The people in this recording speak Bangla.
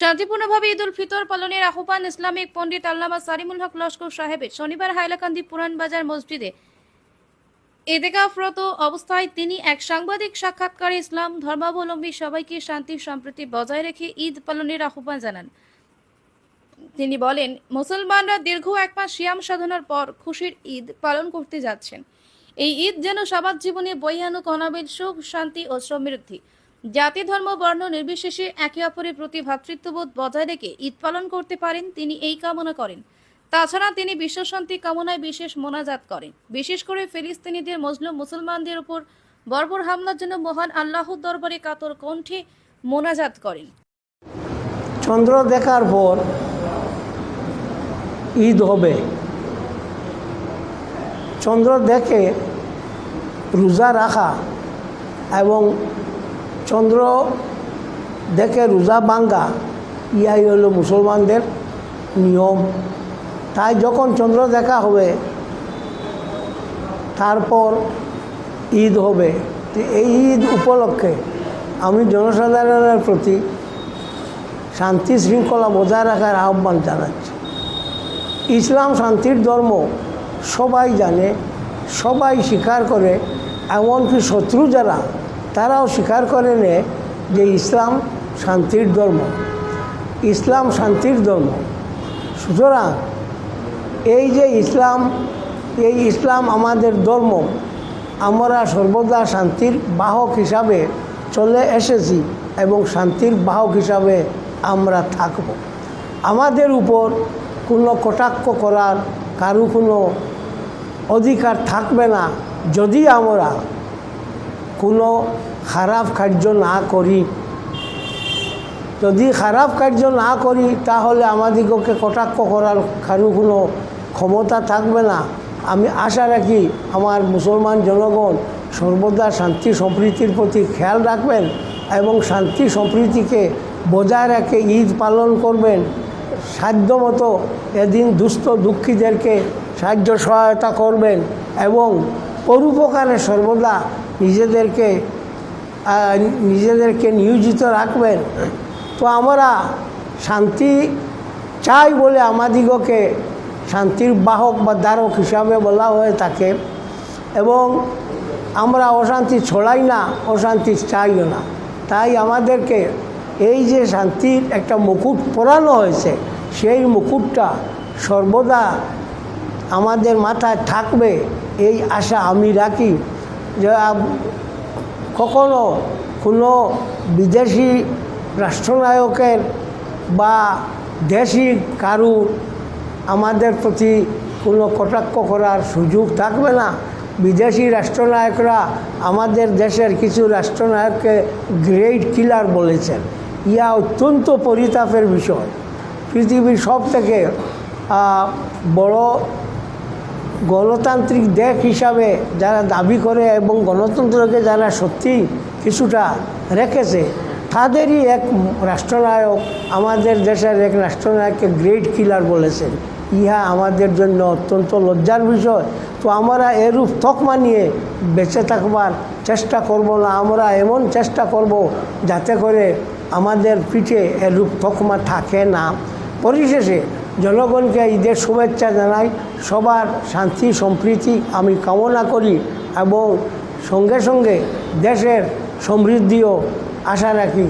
শান্তিপূর্ণভাবে ঈদ উল ফিতর পালনের আহ্বান ইসলামিক পণ্ডিত আল্লামা সারিমুল হক লস্কর সাহেবের। শনিবার হাইলাকান্দি পুরান বাজার মসজিদে এতেকাফরত অবস্থায় তিনি এক সাংবাদিক সাক্ষাৎকারে ইসলাম ধর্মাবলম্বী সবাইকে শান্তি সম্প্রীতি বজায় রেখে ঈদ পালনের আহ্বান জানান। তিনি বলেন, মুসলমানরা দীর্ঘ এক মাস সিয়াম সাধনার পর খুশির ঈদ পালন করতে যাচ্ছেন। এই ঈদ যেন সমাজ জীবনে বৈহানুক অনাবিল সুখ শান্তি ও সমৃদ্ধি জাতি, ধর্ম, বর্ণ নির্বিশেষে একে অপরের প্রতি ভ্রাতৃত্ববোধ বজায় রেখে ঈদ পালন করতে পারেন তিনি এই কামনা করেন। তাছাড়া তিনি বিশ্বশান্তি কামনায় বিশেষ মোনাজাত করেন। বিশেষ করে ফিলিস্তিনিদের মজলুম মুসলমানদের উপর বর্বর হামলার জন্য মহান আল্লাহর দরবারে কাতর কণ্ঠে মোনাজাত করেন। চন্দ্র দেখার পর ঈদ হবে। চন্দ্র দেখে রোজা রাখা এবং চন্দ্র দেখে রোজা ভাঙ্গা ইয়াই হলো মুসলমানদের নিয়ম। তাই যখন চন্দ্র দেখা হবে, তারপর ঈদ হবে। তো এই ঈদ উপলক্ষে আমি জনসাধারণের প্রতি শান্তি শৃঙ্খলা বজায় রাখার আহ্বান জানাচ্ছি। ইসলাম শান্তির ধর্ম সবাই জানে, সবাই স্বীকার করে, এমনকি শত্রু যারা তারাও স্বীকার করে নে যে ইসলাম শান্তির ধর্ম। ইসলাম শান্তির ধর্ম। সুতরাং এই যে ইসলাম, এই ইসলাম আমাদের ধর্ম, আমরা সর্বদা শান্তির বাহক হিসাবে চলে এসেছি এবং শান্তির বাহক হিসাবে আমরা থাকব। আমাদের উপর কোনো কটাক্ষ করার কারও কোনো অধিকার থাকবে না। যদি আমরা কোনো খারাপ কার্য না করি। যদি খারাপ কার্য না করি, তাহলে আমাদিগকে কটাক্ষ করার কারও কোনো ক্ষমতা থাকবে না। আমি আশা রাখি আমার মুসলমান জনগণ সর্বদা শান্তি সম্প্রীতির প্রতি খেয়াল রাখবেন এবং শান্তি সম্প্রীতিকে বজায় রেখে ঈদ পালন করবেন। সাধ্যমতো এদিন দুস্থ দুঃখীদেরকে সাহায্য সহায়তা করবেন এবং পরোপকারে সর্বদা নিজেদেরকে নিজেদেরকে নিয়োজিত রাখবেন। তো আমরা শান্তি চাই বলে আমাদিগকে শান্তির বাহক বা দ্বারক হিসাবে বলা হয়ে থাকে এবং আমরা অশান্তি ছড়াই না, অশান্তি চাইও না। তাই আমাদেরকে এই যে শান্তির একটা মুকুট পরানো হয়েছে, সেই মুকুটটা সর্বদা আমাদের মাথায় থাকবে এই আশা আমি রাখি যে কখনো কোনো বিদেশি রাষ্ট্রনায়কের বা দেশি কারুর আমাদের প্রতি কোনো কটাক্ষ করার সুযোগ থাকবে না। বিদেশি রাষ্ট্রনায়করা আমাদের দেশের কিছু রাষ্ট্রনায়ককে গ্রেট কিলার বলেছেন। ইয়া অত্যন্ত পরিতাপের বিষয়। পৃথিবীর সব থেকে বড় গণতান্ত্রিক দেশ হিসাবে যারা দাবি করে এবং গণতন্ত্রকে যারা সত্যি কিছুটা রেখেছে, তাদেরই এক রাষ্ট্রনায়ক, আমাদের দেশের এক রাষ্ট্রনায়ককে গ্রেট কিলার বলেছেন। ইহা আমাদের জন্য অত্যন্ত লজ্জার বিষয়। তো আমরা এরূপ তকমা নিয়ে বেঁচে থাকবার চেষ্টা করব না, আমরা এমন চেষ্টা করব যাতে করে আমাদের পিঠে এরূপ তকমা থাকে না। পরিশেষে জনগণকে ঈদের শুভেচ্ছা জানাই। সবার শান্তি, সম্প্রীতি আমি কামনা করি এবং সঙ্গে সঙ্গে দেশের সমৃদ্ধিও আশা রাখি।